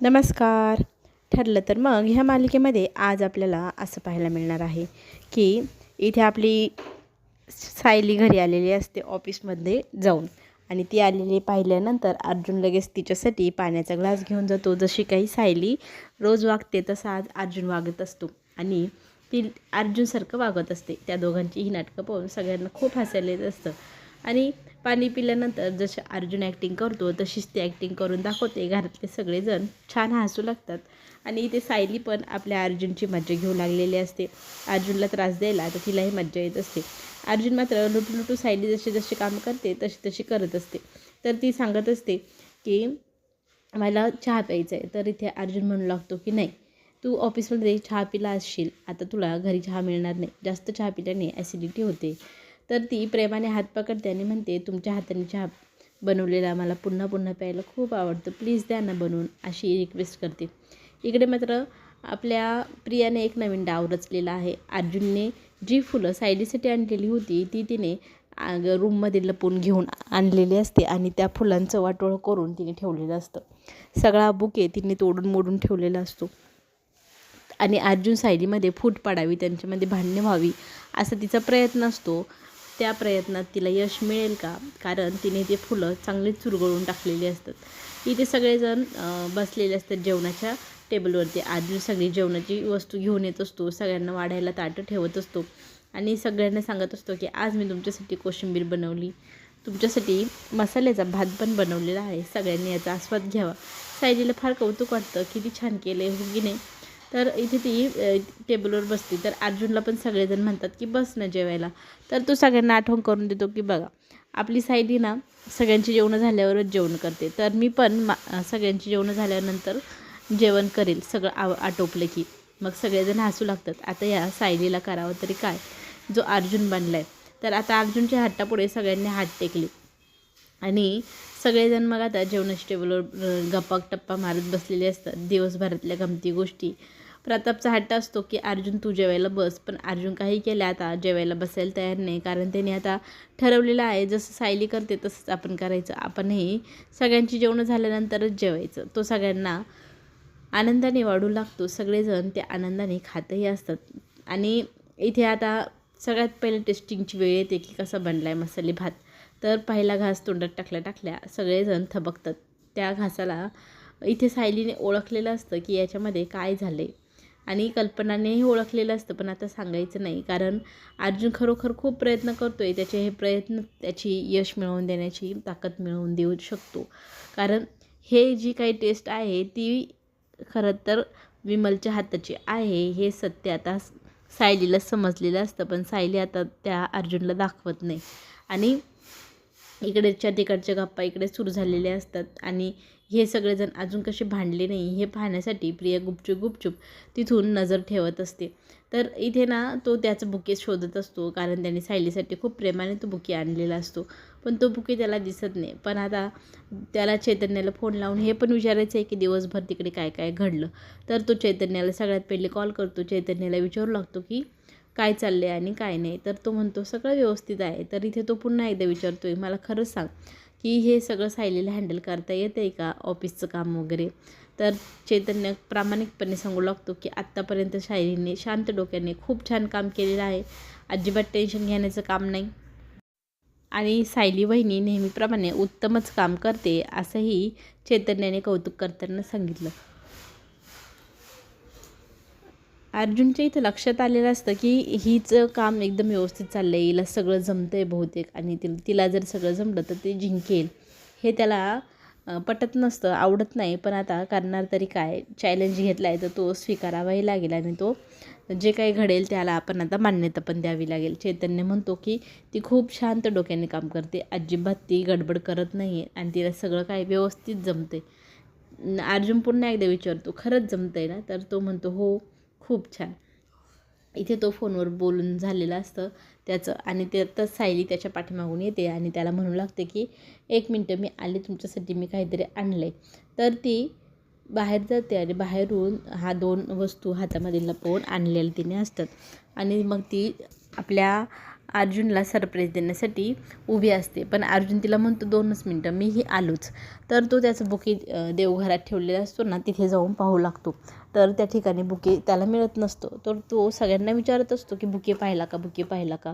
नमस्कार. ठरलं तर मग ह्या मालिकेमध्ये आज आपल्याला असं पाहायला मिळणार आहे की इथे आपली सायली घरी आलेली असते ऑफिसमध्ये जाऊन. आणि ती आलेली पाहिल्यानंतर अर्जुन लगेच तिच्यासाठी पाण्याचा ग्लास घेऊन जातो. जशी काही सायली रोज वागते तसा आज अर्जुन वागत असतो. आणि ती अर्जुनसारखं वागत असते. त्या दोघांची ही नाटकं पाहून सगळ्यांना खूप हसायला येत असतं. आणि पाणी पिल्यानंतर जसे अर्जुन ॲक्टिंग करतो तशीच ती ॲक्टिंग करून दाखवते. घरातले सगळेजण छान हसू लागतात. आणि इथे सायली पण आपल्या अर्जुनची मज्जा घेऊ लागलेली असते. अर्जुनला त्रास द्यायला तर तिलाही मज्जा येत असते. अर्जुन मात्र लुटू लुटू सायली जशी जशी काम करते तशी तशी करत असते. तर ती सांगत असते की मला चहा प्यायचा आहे तर इथे अर्जुन म्हणू लागतो की नाही तू ऑफिसमध्ये चहा पिला असशील. आता तुला घरी चहा मिळणार नाही. जास्त चहा पिल्याने ॲसिडिटी होते. तर ती प्रेमाने हात पकडते आणि म्हणते तुमच्या हाताने चहा बनवलेला मला पुन्हा पुन्हा प्यायला खूप आवडतं. प्लीज द्या ना बनवून अशी रिक्वेस्ट करते. इकडे मात्र आपल्या प्रियाने एक नवीन डाव रचलेला आहे. अर्जुनने जी फुलं सायलीसाठी आणलेली होती ती तिने रूममध्ये लपून घेऊन आणलेली असते आणि त्या फुलांचं वाटोळं करून तिने ठेवलेलं असतं. सगळा बुके तिने तोडून मोडून ठेवलेला असतो. आणि अर्जुन सायलीमध्ये फूट पाडावी त्यांच्यामध्ये भांडणे व्हावी असा तिचा प्रयत्न असतो. त्या प्रयत्नात तिला यश मिळेल का? कारण तिने ते फुलं चांगलीच चुरगळून टाकलेली असतात. इथे सगळेजण बसलेले असतात जेवणाच्या टेबलवरती. आधी सगळी जेवणाची वस्तू घेऊन येत असतो. सगळ्यांना वाढायला ताटं ठेवत असतो. आणि सगळ्यांना सांगत असतो की आज मी तुमच्यासाठी कोशिंबीर बनवली. तुमच्यासाठी मसाल्याचा भात पण बनवलेला आहे. सगळ्यांनी याचा आस्वाद घ्यावा. सायलीला फार कौतुक वाटतं किती छान केलं आहे हो की नाही? तर इथे ती टेबलवर बसते. तर अर्जुनला पण सगळेजण म्हणतात की बस ना जेवायला. तर तो सगळ्यांना आठवण करून देतो की बघा आपली सायली ना सगळ्यांची जेवणं झाल्यावरच जेवण करते. तर मी पण मा सगळ्यांची जेवणं झाल्यानंतर जेवण करेल. सगळं आव आटोपलं की. मग सगळेजण हसू लागतात. आता या सायलीला करावं तरी काय? जो अर्जुन बनला आहे तर आता अर्जुनच्या हट्टापुढे सगळ्यांनी हात टेकले. आणि सगळेजण मग आता जेवणाच्या टेबलवर गप्पा टप्पा मारत बसलेले असतात. दिवसभरातल्या गमती गोष्टी. प्रतापचा हट्ट असतो की अर्जुन तू जेवायला बस पण अर्जुन काही केलं आता जेवायला बसायला तयार नाही कारण त्याने आता ठरवलेलं आहे जसं सायली करते तसंच आपण करायचं. आपणही सगळ्यांची जेवणं झाल्यानंतरच जेवायचं. तो सगळ्यांना आनंदाने वाढू लागतो. सगळेजण ते आनंदाने खातही असतात. आणि इथे आता सगळ्यात पहिले टेस्टिंगची वेळ येते की कसा बनला आहे मसाले भात. तर पहिला घास तोंडात टाकल्या टाकल्या सगळेजण थबकतात. त्या घासाला इथे सायलीने ओळखलेलं असतं की याच्यामध्ये काय झालं आहे आणि कल्पनानेही ओळखलेलं असतं पण आता सांगायचं नाही. कारण अर्जुन खरोखर खूप प्रयत्न करतो आहे त्याचे हे प्रयत्न त्याची यश मिळवून देण्याची ताकद मिळवून देऊ शकतो. कारण हे जी काही टेस्ट आहे ती खरं तर विमलच्या हाताची आहे. हे सत्य आता सायलीला समजलेलं असतं पण सायली आता त्या अर्जुनला दाखवत नाही. आणि इकडेच्या तिकडच्या गप्पा इकडे सुरू झालेले असतात. आणि हे सगळेजण अजून कसे भांडले नाही हे पाहण्यासाठी प्रिया गुपचूप गुपचूप तिथून नजर ठेवत असते. तर इथे ना तो त्याचं बुके शोधत असतो कारण त्याने सायलीसाठी खूप प्रेमाने तो बुके आणलेला असतो. पण तो बुके त्याला दिसत नाही. पण आता त्याला चैतन्याला फोन लावून हे पण विचारायचं आहे की दिवसभर तिकडे काय काय घडलं. तर तो चैतन्याला सगळ्यात पहिले कॉल करतो. चैतन्याला विचारू लागतो की काय चाललं आहे आणि काय नाही. तर तो म्हणतो सगळं व्यवस्थित आहे. तर इथे तो पुन्हा एकदा विचारतो आहे मला खरंच सांग की हे सगळं सायलीला हँडल करता येतं आहे का ऑफिसचं काम वगैरे? तर चैतन्य प्रामाणिकपणे सांगू लागतो की आत्तापर्यंत सायलीने शांत डोक्याने खूप छान काम केलेलं आहे. अजिबात टेन्शन घेण्याचं काम नाही. आणि सायली वहिनी नेहमीप्रमाणे उत्तमच काम करते असंही चैतन्याने कौतुक करताना सांगितलं. अर्जुनच्या इथं लक्षात आलेलं असतं की हिचं काम एकदम व्यवस्थित चाललं आहे हिला सगळं जमतं आहे बहुतेक आणि ति तिला जर सगळं जमलं तर ते जिंकेल. हे त्याला पटत नसतं आवडत नाही. पण आता करणार तरी काय? चॅलेंज घेतला आहे तर तो स्वीकारावाही लागेल आणि तो जे काही घडेल त्याला आपण आता मान्यता पण द्यावी लागेल. चैतन्य म्हणतो की ती खूप शांत डोक्याने काम करते. अजिबात ती गडबड करत नाही आहे आणि तिला सगळं काय व्यवस्थित जमते अर्जुन पुन्हा एकदा विचारतो खरंच जमतं आहे ना? तर तो म्हणतो हो खूप छान. इथे तो फोनवर बोलून झालेलं असतं. त्याचं आणि त्यातच सायली त्याच्या पाठीमागून येते आणि त्याला म्हणू लागते की एक मिनटं मी आले तुमच्यासाठी मी काहीतरी आणलं आहे तर ती बाहेर जाते आणि बाहेरून हा दोन वस्तू हातामध्ये लपवून आणलेल्या तिने असतात. आणि मग ती आपल्या अर्जुनला सरप्राईज देण्यासाठी उभी असते. पण अर्जुन तिला म्हणतो दोनच मिनटं मीही आलोच. तर तो त्याचं बुके देवघरात ठेवलेला असतो ना तिथे जाऊन पाहू लागतो. तर त्या ठिकाणी बुके त्याला मिळत नसतो. तर तो सगळ्यांना विचारत असतो की बुके पाहिला का बुके पाहिला का?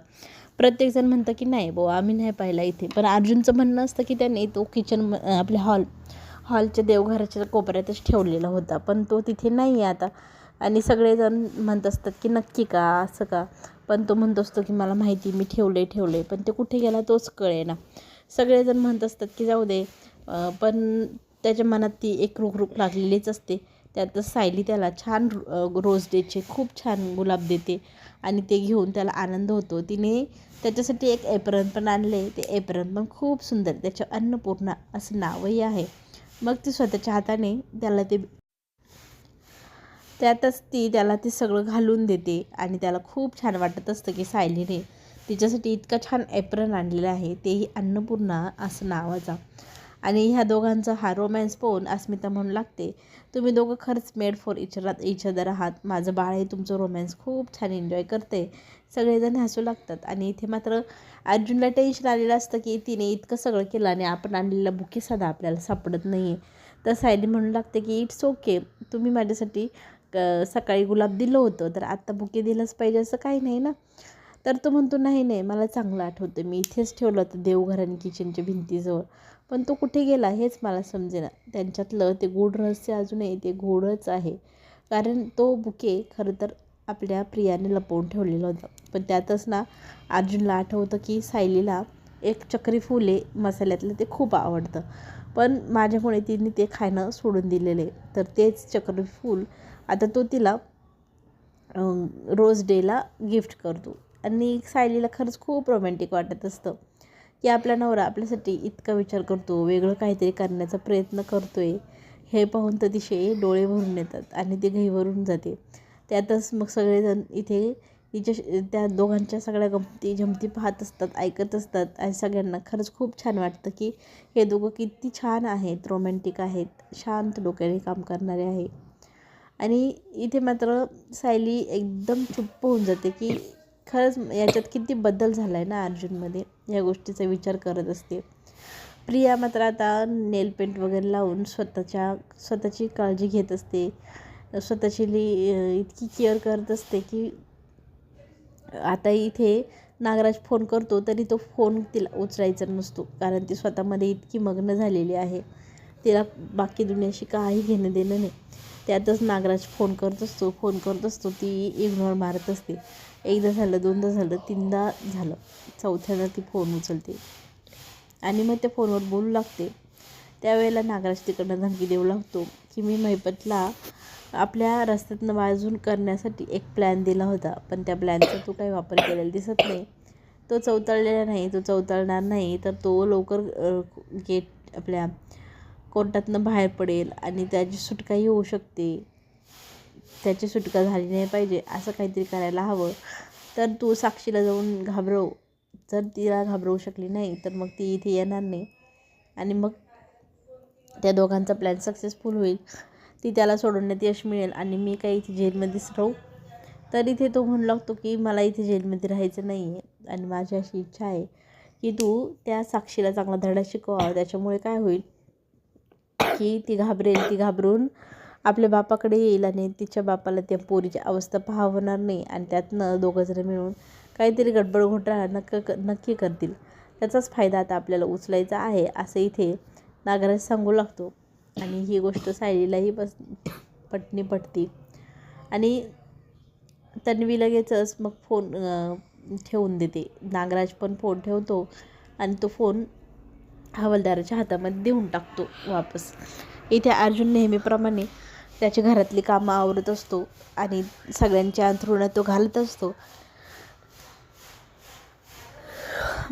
प्रत्येकजण म्हणतं की नाही बुवा आम्ही नाही पाहिला इथे. पण अर्जुनचं म्हणणं असतं की त्याने तो किचन आपल्या हॉल हॉलच्या देवघराच्या कोपऱ्यातच ठेवलेला होता. पण तो तिथे नाही आहे आता. आणि सगळेजण म्हणत असतात की नक्की का? असं का? पण तो म्हणत असतो की मला माहिती मी ठेवले ठेवले पण ते कुठे गेला तोच कळे ना. सगळेजण म्हणत असतात की जाऊ दे. पण त्याच्या मनात ती एक रुखरुख लागलेलीच असते. त्यातच सायली त्याला छान रोज डेचे खूप छान गुलाब देते आणि ते घेऊन त्याला आनंद होतो. तिने त्याच्यासाठी एक एप्रन पण आणले. ते एप्रन पण खूप सुंदर त्याच्या अन्नपूर्णा असं नावही आहे. मग ती स्वतःच्या हाताने त्याला ते त्यातच ती त्याला ते सगळं घालून देते आणि त्याला खूप छान वाटत असतं की सायलीने तिच्यासाठी इतका छान ॲप्रन आणलेला आहे तेही अन्नपूर्णा असं नावाचा. आणि ह्या दोघांचा हा रोमॅन्स पाहून अस्मिता म्हणू लागते तुम्ही दोघं खरंच मेड फॉर इचरात इच अदर आहात. माझं बाळ हे तुमचं रोमॅन्स खूप छान एन्जॉय करते. सगळेजण हसू लागतात आणि इथे मात्र अर्जुनला टेन्शन आलेलं असतं की तिने इतकं सगळं केलं आणि आपण आणलेला बुके साधा आपल्याला सापडत नाही आहे तर सायली म्हणू लागते की इट्स ओके तुम्ही माझ्यासाठी क- सकाळी गुलाब दिलं होतं तर आत्ता बुके दिलंच पाहिजे असं काही नाही ना. तर तो म्हणतो नाही नाही मला चांगलं आठवतं मी इथेच ठेवलं होतं देवघरान किचनच्या भिंतीजवळ. पण तो कुठे गेला हेच मला समजेना. त्यांच्यातलं ते गूढ रहस्य अजूनही ते गूढच आहे. कारण तो बुके खरं तर आपल्या प्रियाने लपवून ठेवलेलं होतं. पण त्यातच ना अर्जुनला आठवतं की सायलीला एक चक्री फुले मसाल्यातलं ते खूप आवडतं. पण माझ्यामुळे तिने ते खाणं सोडून दिलेले. तर तेच चक्री फूल आता तो तिला रोज डेला गिफ्ट करतो. आणि सायलीला खरंच खूप रोमॅन्टिक वाटत असतं. की आपला नवरा आपल्यासाठी इतका विचार करतो वेगळं काहीतरी करण्याचा प्रयत्न करतो आहे हे पाहून तर तिचे डोळे भरून येतात आणि ती घई भरून जाते. त्यातच मग सगळेजण इथे तिच्या त्या दोघांच्या सगळ्या गमती जमती पाहत असतात ऐकत असतात. आणि सगळ्यांना खरंच खूप छान वाटतं की हे दोघं किती छान आहेत रोमॅन्टिक आहेत शांत डोक्याने काम करणारे आहे. आणि इथे मात्र सायली एकदम चुप्प होऊन जाते की खरंच याच्यात किती बदल झाला आहे ना अर्जुनमध्ये या गोष्टीचा विचार करत असते. प्रिया मात्र आता नेल पेंट वगैरे लावून स्वतःच्या स्वतःची काळजी घेत असते. स्वतःची ली इतकी केअर करत असते की आता इथे नागराज फोन करतो तरी तो फोन तिला उचलायचा नसतो कारण ती स्वतःमध्ये इतकी मग्न झालेली आहे. तिला बाकी दुनियाशी काही घेणं देणं नाही. त्यातच नागराज फोन करत असतो फोन करत असतो ती इग्नोर मारत असते. एकदा झालं दोनदा झालं तीनदा झालं. चौथ्यांदा ती फोन उचलते. आणि मग त्या फोनवर बोलू लागते. त्यावेळेला नागराज तिकडनं धमकी देऊ लागतो की मी महिपतला आपल्या रस्त्यातनं बाजून करण्यासाठी एक प्लॅन दिला होता पण त्या प्लॅनचा तो काही वापर केलेला दिसत नाही. तो चौतळलेला नाही तो चौतळणार नाही तर तो लवकर गेट आपल्या कोर्टातनं बाहेर पडेल आणि त्याची सुटकाही होऊ शकते. त्याची सुटका झाली नाही पाहिजे असं काहीतरी करायला हवं. तर तू साक्षीला जाऊन घाबरव. जर तिला घाबरवू शकली नाही तर मग ती इथे येणार नाही. आणि मग त्या दोघांचा प्लॅन सक्सेसफुल होईल. ती त्याला सोडवण्यात यश मिळेल आणि मी काही इथे जेलमध्येच राहू? तर इथे तो म्हणू लागतो की मला इथे जेलमध्ये राहायचं नाही आहे आणि माझी अशी इच्छा आहे की तू त्या साक्षीला चांगला धडा शिकवा. त्याच्यामुळे काय होईल? की ती घाबरेल ती घाबरून आपल्या बापाकडे येईल आणि तिच्या बापाला त्या पोरीची अवस्था पाहावणार नाही आणि त्यातनं दोघंजणं मिळून काहीतरी गडबड घोटाळा नक्क नक्की करतील. त्याचाच फायदा आता आपल्याला उचलायचा आहे असं इथे नागराज सांगू लागतो. आणि ही गोष्ट सायलीलाही बस पटणी पटती. आणि तन्वी लगेचच मग फोन ठेवून देते. नागराज पण फोन ठेवतो आणि तो फोन हवालदाराच्या हातामध्ये देऊन टाकतो वापस. इथे अर्जुन नेहमीप्रमाणे त्याच्या घरातली कामं आवरत असतो आणि सगळ्यांच्या अंथरुणात तो घालत असतो.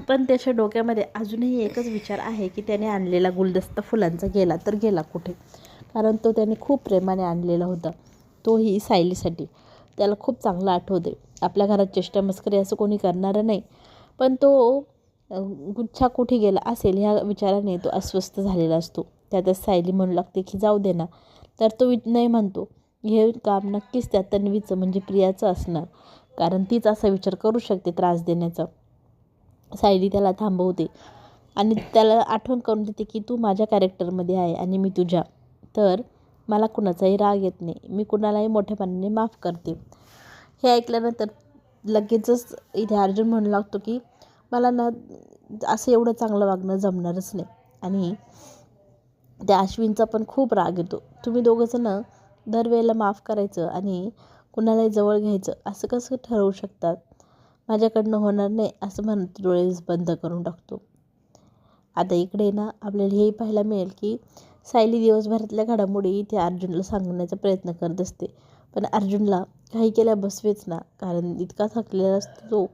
पण त्याच्या डोक्यामध्ये अजूनही एकच विचार आहे की त्याने आणलेला गुलदस्ता फुलांचा गेला तर गेला कुठे? कारण तो त्याने खूप प्रेमाने आणलेला होता. तोही सायलीसाठी. त्याला खूप चांगलं आठवते आपल्या घरात चेष्टा मस्करी असं कोणी करणारं नाही. पण तो गुच्छा कुठे गेला असेल ह्या विचाराने तो अस्वस्थ झालेला असतो. त्यातच सायली म्हणू लागते की जाऊ दे ना. तर तो नाही म्हणतो. हे काम नक्कीच त्या तन्वीचं म्हणजे प्रियाचं असणार. कारण तीच असा विचार करू शकते त्रास देण्याचा. सायली त्याला थांबवते. आणि त्याला आठवण करून देते की तू माझ्या कॅरेक्टरमध्ये आहे आणि मी तुझ्या. तर मला कुणाचाही राग येत नाही. मी कुणालाही मोठेपणाने माफ करते. हे ऐकल्यानंतर लगेचच इथे अर्जुन म्हणू लागतो की मला ना असं एवढं चांगलं वागणं जमणारच नाही. आणि त्या अश्विनचा पण खूप राग येतो. तुम्ही दोघंजणं दरवेळेला माफ करायचं आणि कुणालाही जवळ घ्यायचं असं कसं ठरवू शकतात? माझ्याकडनं होणार नाही असं म्हणत डोळे बंद करून टाकतो. आता इकडे ना आपल्याला हेही पाहायला मिळेल की सायली दिवसभरातल्या घडामोडी इथे अर्जुनला सांगण्याचा प्रयत्न करत असते. पण अर्जुनला काही केल्या बसवेच ना कारण इतका थकलेला असतो तो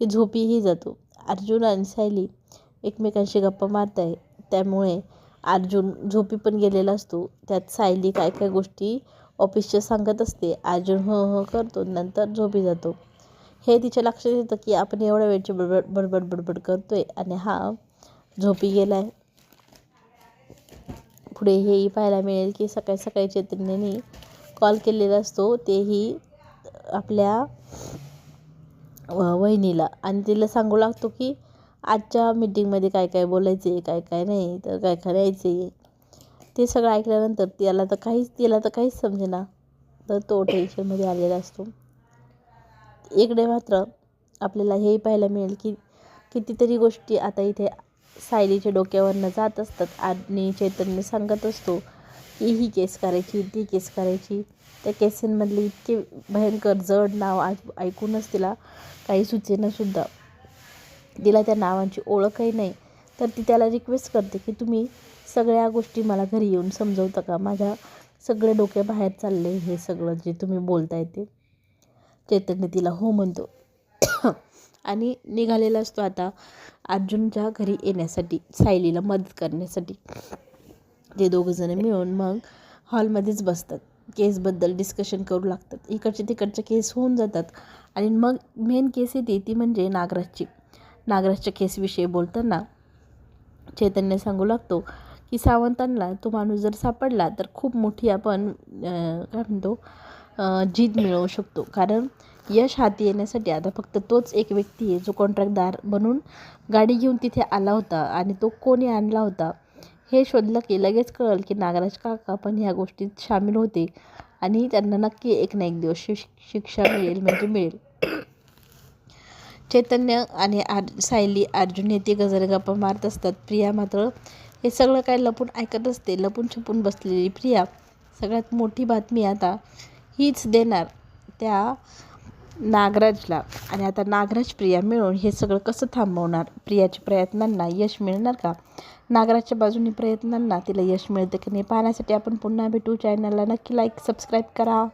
की झोपीही जातो. अर्जुन आणि सायली एकमेकांशी गप्पा मारत आहे. त्यामुळे अर्जुन झोपी पण गेलेला असतो. त्यात सायली काय काय गोष्टी ऑफिसच्या सांगत असते. अर्जुन हो हो करतो नंतर झोपी जातो. हे तिच्या लक्षात येतं की आपण एवढ्या वेळची बडबड बडबड बडबड आहे आणि हा झोपी गेला आहे पुढे हेही पाहायला मिळेल की सकाळी सकाळी चैतन्याने कॉल केलेला असतो. तेही आपल्या वहिनीला. आणि तिला सांगू लागतो की आजच्या मीटिंगमध्ये काय काय बोलायचं आहे काय काय नाही तर काय करायचं आहे ते सगळं ऐकल्यानंतर त्याला तर काहीच तिला तर काहीच समजेना. तर तो टेन्शनमध्ये आलेला असतो. इकडे मात्र आपल्याला हेही पाहायला मिळेल की कितीतरी गोष्टी आता इथे सायलीच्या डोक्यावरनं जात असतात आणि चैतन्य सांगत असतो. ही केस करायची ती केस करायची. त्या केसेसमधली इतके भयंकर जड नाव आज ऐकूनच तिला काही सुचेनासुद्धा तिला त्या नावांची ओळखही नाही. तर ती त्याला रिक्वेस्ट करते की तुम्ही सगळ्या गोष्टी मला घरी येऊन समजवता का? माझ्या सगळे डोके बाहेर चालले हे सगळं जे तुम्ही बोलताय ते. चैतन्य तिला हो म्हणतो. आणि निघालेला असतो आता अर्जुनच्या घरी येण्यासाठी सायलीला मदत करण्यासाठी. ते दोघंजणं मिळून मग हॉलमध्येच बसतात. केसबद्दल डिस्कशन करू लागतात. इकडचे तिकडच्या केस होऊन जातात. आणि मग मेन केस येते ती म्हणजे नागराजची. नागराजच्या केसविषयी बोलताना चैतन्य सांगू लागतो की सावंतांना तो माणूस जर सापडला तर खूप मोठी आपण काय म्हणतो जीत मिळवू शकतो. कारण यश हाती येण्यासाठी आता फक्त तोच एक व्यक्ती आहे जो कॉन्ट्रॅक्टदार बनून गाडी घेऊन तिथे आला होता आणि तो कोणी आणला होता? हे शोधलं की लगेच कळलं की नागराज काका पण ह्या गोष्टीत सामील होते आणि त्यांना नक्की एक ना एक दिवस शिक शिक्षा मिळेल म्हणजे मिळेल. चैतन्य आणि आर सायली अर्जुन हे ते गजर गप्पा मारत असतात. प्रिया मात्र हे सगळं काय लपून ऐकत असते. लपून छपून बसलेली प्रिया सगळ्यात मोठी बातमी आता हीच देणार. त्या नागराजला. आणि आता नागराज प्रिया मिळून हे सगळं कसं थांबवणार? प्रियाच्या प्रयत्नांना यश मिळणार का? नागराजच्या बाजूने प्रयत्नांना तिला यश मिळतं की नाही पाहण्यासाठी आपण पुन्हा भेटू चॅनलला नक्की लाईक सबस्क्राईब करा.